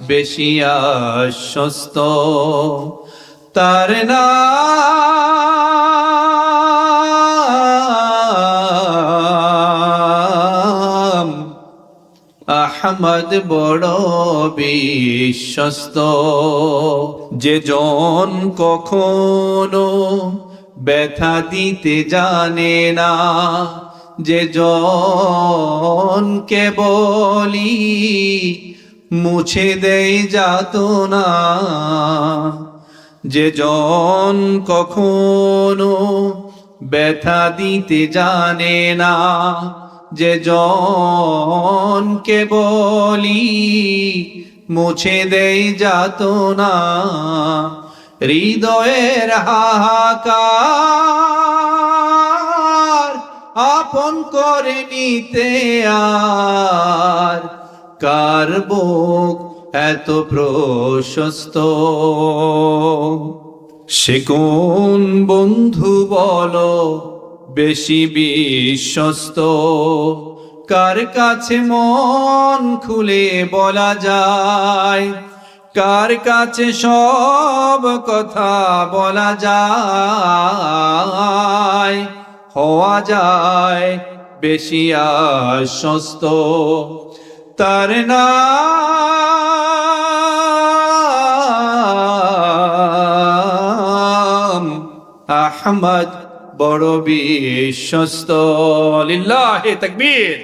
বেশি আশ্বস্ত। তার আহমদ বড় বিশ্বস্ত। যে জন কখনো ব্যথা দিতে জানে না। যে জন কে বলি মুছে দেয় যাত না। যে জন কখনো ব্যথা দিতে জানে না। যে জন কে বলি, মুছে দেয় যাত না। হৃদয়ের হাহাকার আপন করে নিতে আর কার বুক এত প্রশস্ত? সে কোন বন্ধু বলো বেশি বিশ্বস্ত? কার কাছে মন খুলে বলা যায়? কার কাছে সব কথা বলা যায়? হওয়া যায় বেশি আশ্বস্ত। তার নাম আহমদ বড় বিশ্বস্ত। লিল্লাহে তাকবীর।